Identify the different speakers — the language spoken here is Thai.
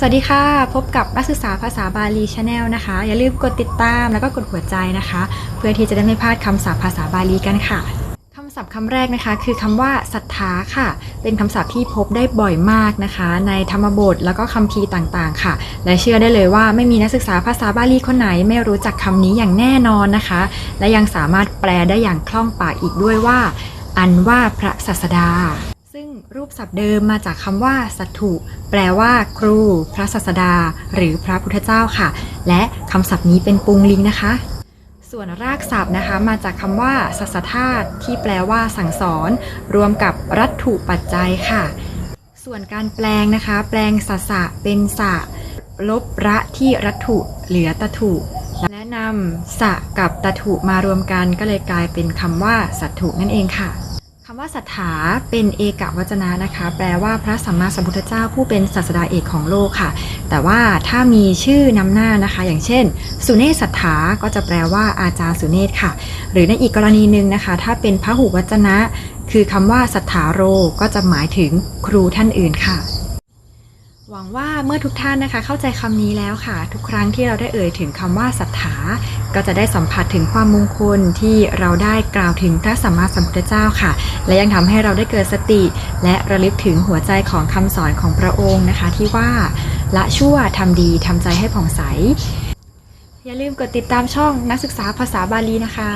Speaker 1: สวัสดีค่ะ พบกับนักศึกษาภาษาบาลีชาแนลนะคะ อย่าลืมกดติดตามแล้วก็กดหัวใจนะคะ เพื่อที่จะได้ไม่พลาดคำศัพท์ภาษาบาลีกันค่ะคำศัพท์คำแรกนะคะ คือคำว่าศรัทธาค่ะ เป็นคำศัพท์ที่พบได้บ่อยมากนะคะ ในธรรมบทแล้วก็คัมภีต่างๆ ค่ะ และเชื่อได้เลยว่าไม่มีนักศึกษาภาษาบาลีคนไหน ไม่รู้จักคำนี้อย่างแน่นอนนะคะ และยังสามารถแปลได้อย่างคล่องปากอีกด้วยว่า อันว่าพระศาสดา ซึ่งรูปศัพท์เดิมมาจากคำว่า สัตถุ แปลว่า ครู พระศาสดา หรือพระพุทธเจ้าค่ะ และคำศัพท์นี้เป็นปุงลิงนะคะ ส่วนรากศัพท์นะคะ มาจากคำว่าสัสธาตที่แปลว่า สั่งสอน รวมกับรัตถุปัจจัยค่ะ ส่วนการแปลงนะคะ แปลงสัสะเป็นสะ ลบระที่รัตถุ เหลือตถุและนำสะกับตถุมารวมกันก็เลยกลายเป็นคำว่าสัตถุนั่นเองค่ะำว่าสัทธาเป็นเอกวจนะนะคะ แปลว่าพระสัมมาสัมพุทธเจ้าผู้เป็นศาสดาเอกของโลกค่ะ แต่ว่าถ้ามีชื่อนำหน้านะคะ อย่างเช่น สุเนศสัทธาก็จะแปลว่าอาจารย์สุเนศค่ะ หรือในอีกกรณีหนึ่งนะคะ ถ้าเป็นพระหุวจนะ คือคำว่าสัทธาโรก็จะหมายถึงครูท่านอื่นค่ะ หวังว่าเมื่อทุกท่านนะคะเข้าใจคำนี้แล้วค่ะ ทุกครั้งที่เราได้เอ่ยถึงคำว่าศรัทธาก็จะได้สัมผัสถึงความมงคลที่เราได้กล่าวถึงพระสัมมาสัมพุทธเจ้าค่ะ และยังทำให้เราได้เกิดสติ และระลึกถึงหัวใจของคำสอนของพระองค์นะคะ ที่ว่าละชั่วทำดีทำใจให้ผ่องใส อย่าลืมกดติดตามช่องนักศึกษาภาษาบาลีนะคะ